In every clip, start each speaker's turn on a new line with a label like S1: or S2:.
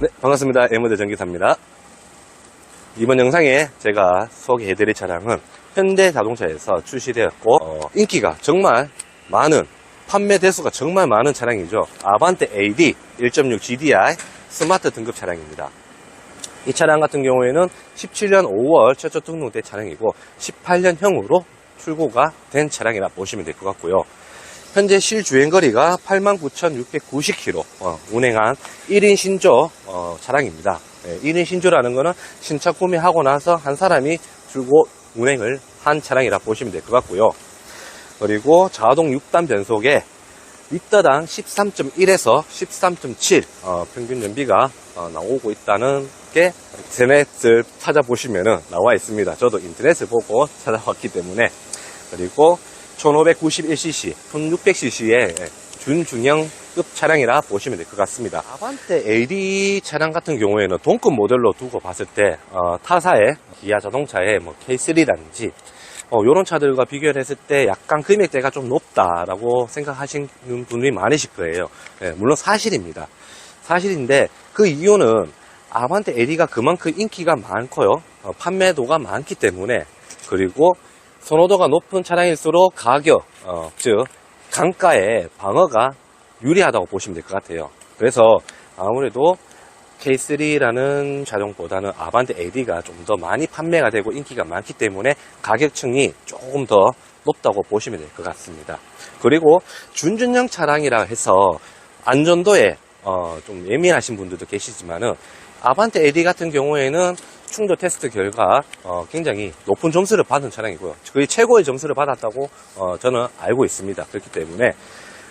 S1: 네, 반갑습니다. 에머드 전기사입니다. 이번 영상에 제가 소개해드릴 차량은 현대 자동차에서 출시되었고 어, 인기가 정말 많은 판매 대수가 정말 많은 차량이죠. 아반떼 AD 1.6 GDI 스마트 등급 차량입니다. 이 차량 같은 경우에는 17년 5월 최초 등록된 차량이고 18년형으로 출고가 된 차량이라 보시면 될 것 같고요. 현재 실주행거리가 89,690km 어, 운행한 1인 신조 어, 차량입니다. 네, 1인 신조라는 것은 신차 구매하고 나서 한 사람이 출고 운행을 한 차량이라 보시면 될 것 같고요. 그리고 자동 6단 변속에 리터당 13.1에서 13.7 어, 평균 연비가 어, 나오고 있다는 게 인터넷을 찾아보시면 나와 있습니다. 저도 인터넷을 보고 찾아봤기 때문에 그리고 1591cc, 1600cc의 준중형급 차량이라 보시면 될 것 같습니다. 아반떼 AD 차량 같은 경우에는 동급 모델로 두고 봤을 때 어, 타사의 기아 자동차의 뭐 K3라든지 어, 이런 차들과 비교를 했을 때 약간 금액대가 좀 높다라고 생각하시는 분들이 많으실 거예요. 예, 물론 사실입니다. 사실인데 그 이유는 아반떼 AD가 그만큼 인기가 많고요. 어, 판매도가 많기 때문에 그리고 선호도가 높은 차량일수록 가격, 어, 즉 강가의 방어가 유리하다고 보시면 될 것 같아요. 그래서 아무래도 K3라는 자동보다는 아반떼 AD가 좀 더 많이 판매가 되고 인기가 많기 때문에 가격층이 조금 더 높다고 보시면 될 것 같습니다. 그리고 준준형 차량이라 해서 안전도에 어, 좀 예민하신 분들도 계시지만은 아반떼 AD 같은 경우에는 충돌 테스트 결과 어, 굉장히 높은 점수를 받은 차량이고요. 거의 최고의 점수를 받았다고 어, 저는 알고 있습니다. 그렇기 때문에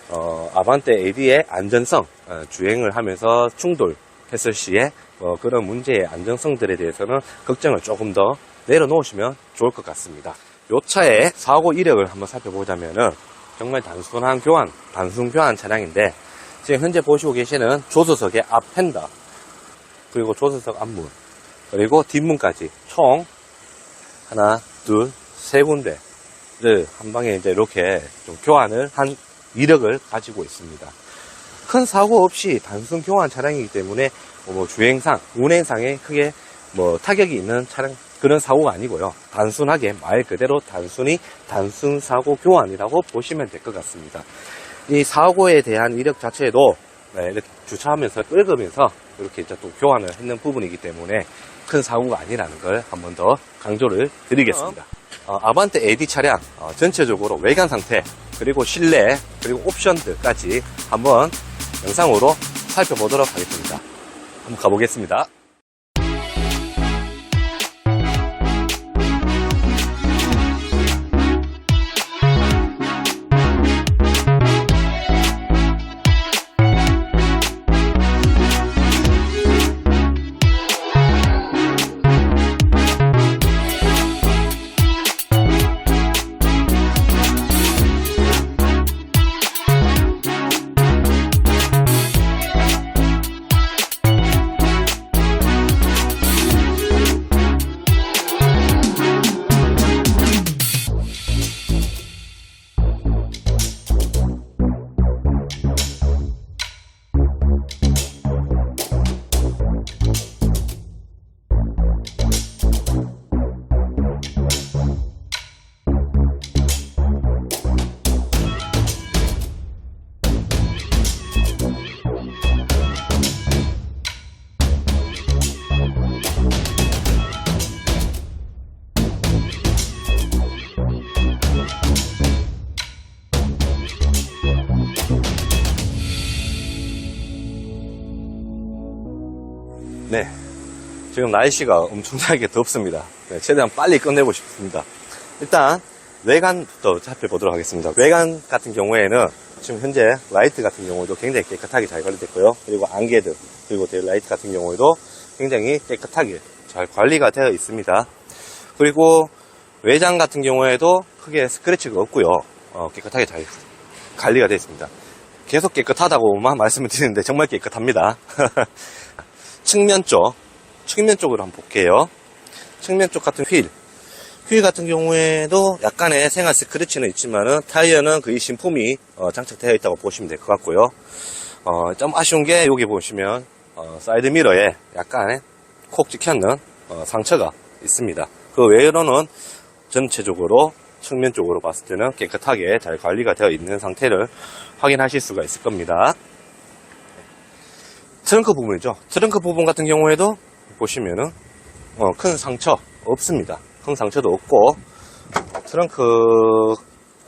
S1: 어, 아반떼 AD의 안전성, 어, 주행을 하면서 충돌 했을 시에 어, 그런 문제의 안정성들에 대해서는 걱정을 조금 더 내려놓으시면 좋을 것 같습니다. 요 차의 사고 이력을 한번 살펴보자면은 정말 단순한 교환, 단순 교환 차량인데 지금 현재 보시고 계시는 조수석의 앞 펜더 그리고 조수석 앞문 그리고 뒷문까지 총 하나, 둘, 세 군데를 한 방에 이제 이렇게 좀 교환을 한 이력을 가지고 있습니다. 큰 사고 없이 단순 교환 차량이기 때문에 뭐 주행상, 운행상에 크게 뭐 타격이 있는 차량 그런 사고가 아니고요. 단순하게 말 그대로 단순히 단순 사고 교환이라고 보시면 될 것 같습니다. 이 사고에 대한 이력 자체도 네, 이렇게 주차하면서 끌으면서 이렇게 이제 또 교환을 했는 부분이기 때문에 큰 사고가 아니라는 걸 한 번 더 강조를 드리겠습니다. 어, 아반떼 AD 차량 어, 전체적으로 외관 상태 그리고 실내 그리고 옵션들까지 한번 영상으로 살펴보도록 하겠습니다. 한번 가보겠습니다. 지금 날씨가 엄청나게 덥습니다. 네, 최대한 빨리 끝내고 싶습니다. 일단, 외관부터 살펴보도록 하겠습니다. 외관 같은 경우에는 지금 현재 라이트 같은 경우도 굉장히 깨끗하게 잘 관리됐고요. 그리고 안개등, 그리고 라이트 같은 경우에도 굉장히 깨끗하게 잘 관리가 되어 있습니다. 그리고 외장 같은 경우에도 크게 스크래치가 없고요. 어, 깨끗하게 잘 관리가 되어 있습니다. 계속 깨끗하다고만 말씀을 드리는데 정말 깨끗합니다. 측면 쪽, 측면 쪽으로 한번 볼게요. 측면 쪽 같은 휠. 휠 같은 경우에도 약간의 생활 스크래치는 있지만은 타이어는 거의 신품이 어, 장착되어 있다고 보시면 될 것 같고요. 어, 좀 아쉬운 게 여기 보시면 어, 사이드 미러에 약간 콕 찍혔는 어, 상처가 있습니다. 그 외로는 전체적으로 측면 쪽으로 봤을 때는 깨끗하게 잘 관리가 되어 있는 상태를 확인하실 수가 있을 겁니다. 트렁크 부분이죠. 트렁크 부분 같은 경우에도 보시면은 어, 큰 상처 없습니다. 큰 상처도 없고 트렁크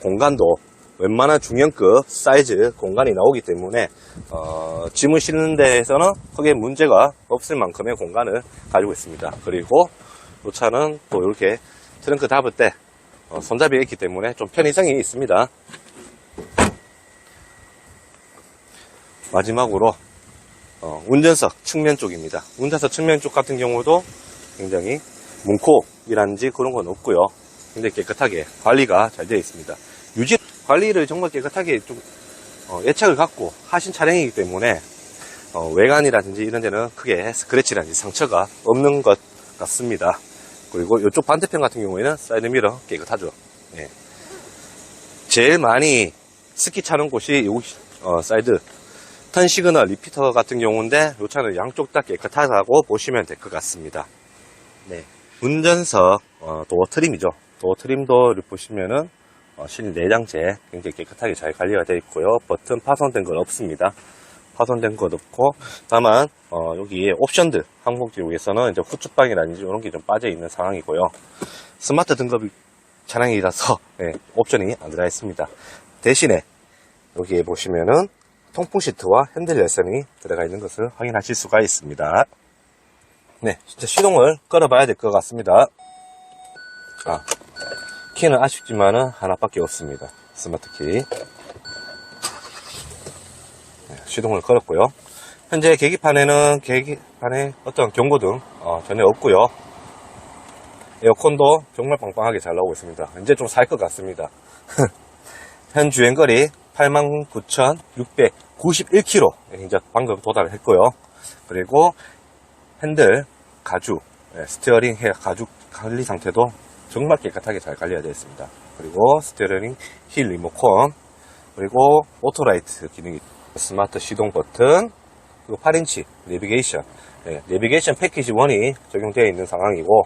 S1: 공간도 웬만한 중형급 사이즈 공간이 나오기 때문에 어, 짐을 싣는 데에서는 크게 문제가 없을 만큼의 공간을 가지고 있습니다. 그리고 이 차는 또 이렇게 트렁크 닫을 때 어, 손잡이가 있기 때문에 좀 편의성이 있습니다. 마지막으로 어, 운전석 측면 쪽입니다. 운전석 측면 쪽 같은 경우도 굉장히 문콕이라든지 그런 건 없고요. 굉장히 깨끗하게 관리가 잘 되어 있습니다. 유지 관리를 정말 깨끗하게 좀 어, 애착을 갖고 하신 차량이기 때문에 어, 외관이라든지 이런 데는 크게 스크래치라든지 상처가 없는 것 같습니다. 그리고 이쪽 반대편 같은 경우에는 사이드 미러 깨끗하죠. 예. 제일 많이 스키 차는 곳이 요 어, 사이드 턴 시그널 리피터 같은 경우인데 이 차는 양쪽 다 깨끗하다고 보시면 될 것 같습니다. 네. 운전석 어, 도어 트림이죠. 도어 트림도 보시면은 어, 실 내장재 굉장히 깨끗하게 잘 관리가 되어 있고요. 버튼 파손된 건 없습니다. 파손된 것 없고 다만 어, 여기 옵션들 항공기용에서는 이제 후추방이라든지 이런 게 좀 빠져 있는 상황이고요. 스마트 등급 차량이라서 네, 옵션이 안 들어가 있습니다. 대신에 여기에 보시면은 통풍 시트와 핸들 열선이 들어가 있는 것을 확인하실 수가 있습니다. 네, 진짜 시동을 끌어봐야 될 것 같습니다. 아, 키는 아쉽지만은 하나밖에 없습니다. 스마트 키. 네, 시동을 걸었고요. 현재 계기판에는 계기판에 어떤 경고등 어, 전혀 없고요. 에어컨도 정말 빵빵하게 잘 나오고 있습니다. 이제 좀 살 것 같습니다. 현 주행거리 89,691km 이제 방금 도달을 했고요. 그리고 핸들, 가죽, 예, 스티어링 헤 가죽 관리 상태도 정말 깨끗하게 잘 관리가 되어 있습니다. 그리고 스티어링 힐 리모컨, 그리고 오토라이트 기능이 스마트 시동 버튼, 그리고 8인치 내비게이션, 예, 내비게이션 패키지 1이 적용되어 있는 상황이고,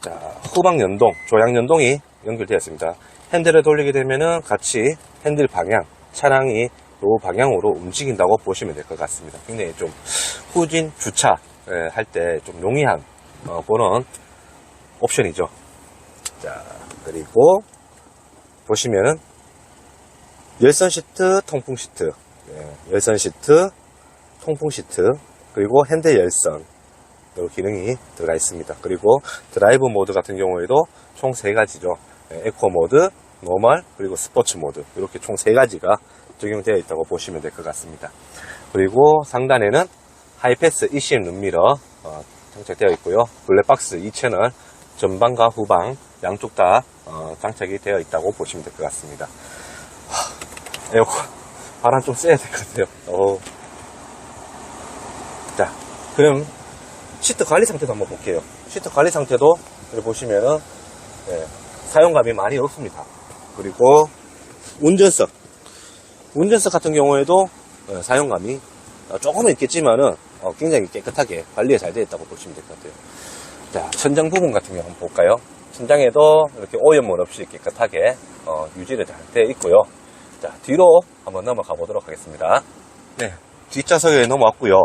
S1: 자, 후방 연동, 조향 연동이 연결되어 있습니다. 핸들을 돌리게 되면은 같이 핸들 방향, 차량이 이 방향으로 움직인다고 보시면 될 것 같습니다. 굉장히 좀 후진 주차 할 때 좀 용이한 어, 그런 옵션이죠. 자, 그리고 보시면은 열선 시트, 통풍 시트, 예, 열선 시트, 통풍 시트, 그리고 핸들 열선 요 기능이 들어가 있습니다. 그리고 드라이브 모드 같은 경우에도 총세 가지죠. 예, 에코 모드, 노멀, 그리고 스포츠 모드 이렇게 총 세 가지가 적용되어 있다고 보시면 될 것 같습니다. 그리고 상단에는 하이패스 ECM 룸미러 어, 장착되어 있고요. 블랙박스 2채널 전방과 후방 양쪽 다 어, 장착이 되어 있다고 보시면 될 것 같습니다. 하, 에어컨 바람 좀 쐬야 될 것 같아요. 어. 자, 그럼 시트 관리 상태도 한번 볼게요. 시트 관리 상태도 보시면은 예, 사용감이 많이 없습니다. 그리고 운전석 운전석 같은 경우에도 어, 사용감이 어, 조금은 있겠지만은 어, 굉장히 깨끗하게 관리가 잘 되어 있다고 보시면 될 것 같아요. 자, 천장 부분 같은 경우 한번 볼까요? 천장에도 이렇게 오염물 없이 깨끗하게 어, 유지를 잘 되어 있고요. 자, 뒤로 한번 넘어가 보도록 하겠습니다. 네, 뒷좌석에 넘어왔고요.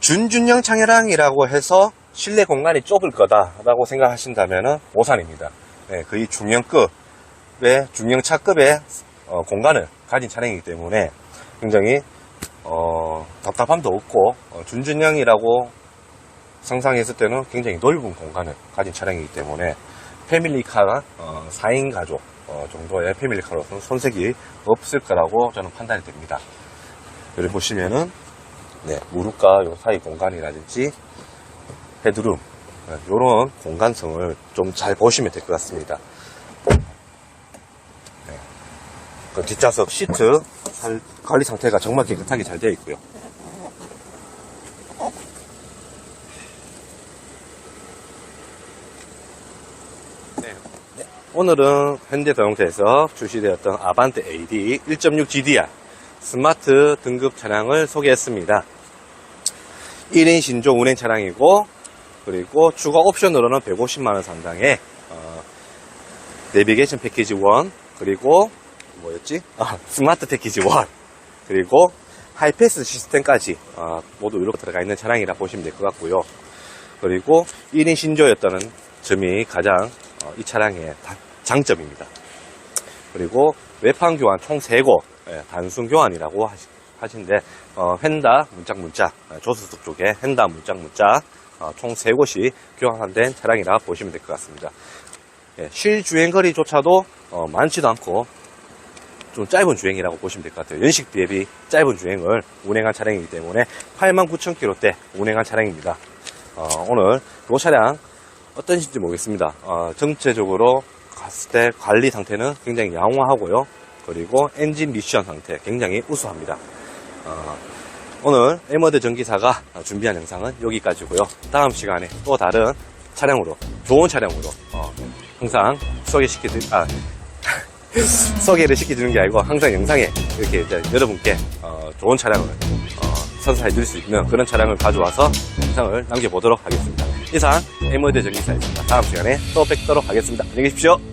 S1: 준준형 창해랑이라고 해서 실내 공간이 좁을 거다라고 생각하신다면 오산입니다. 네, 거의 중형급의 중형차급의 어, 공간을 가진 차량이기 때문에 굉장히 어, 답답함도 없고 어, 준준형이라고 상상했을 때는 굉장히 넓은 공간을 가진 차량이기 때문에 패밀리카 어, 4인 가족 어, 정도의 패밀리카로서는 손색이 없을 거라고 저는 판단이 됩니다. 여기 보시면은 네, 무릎과 요 사이 공간이라든지 헤드룸 이런 공간성을 좀 잘 보시면 될 것 같습니다. 네. 그 뒷좌석 시트 살- 관리 상태가 정말 깨끗하게 잘 되어 있고요. 네. 오늘은 현대자동차에서 출시되었던 아반떼 AD 1.6 GDR 스마트 등급 차량을 소개했습니다. 1인 신조 운행 차량이고 그리고 추가 옵션으로는 150만원 상당의 어, 내비게이션 패키지 1 그리고 뭐였지? 아, 스마트 패키지 1 그리고 하이패스 시스템까지 어, 모두 이렇게 들어가 있는 차량이라 보시면 될 것 같고요. 그리고 1인 신조였다는 점이 가장 어, 이 차량의 다- 장점입니다. 그리고 외판 교환 총 3곳 예, 단순 교환이라고 하시, 하신데 어, 펜다 문짝 문짝 어, 조수석 쪽에 펜다 문짝 문짝 어, 총 3곳이 교환된 차량이라 보시면 될 것 같습니다. 예, 실 주행 거리조차도 어, 많지도 않고 좀 짧은 주행이라고 보시면 될 것 같아요. 연식 대비 짧은 주행을 운행한 차량이기 때문에 89,000km대 운행한 차량입니다. 어, 오늘 이 차량 어떤지 모르겠습니다. 어, 전체적으로 갔을 때 관리 상태는 굉장히 양호하고요. 그리고 엔진 미션 상태 굉장히 우수합니다. 어, 오늘 에머드 전기사가 준비한 영상은 여기까지고요. 다음 시간에 또 다른 차량으로 좋은 차량으로 어, 항상 소개시켜드 아 소개를 시켜주는 게 아니고 항상 영상에 이렇게 여러분께 어, 좋은 차량을 어, 선사해 드릴 수 있는 그런 차량을 가져와서 영상을 남겨보도록 하겠습니다. 이상 에머드 전기사였습니다. 다음 시간에 또 뵙도록 하겠습니다. 안녕히 계십시오.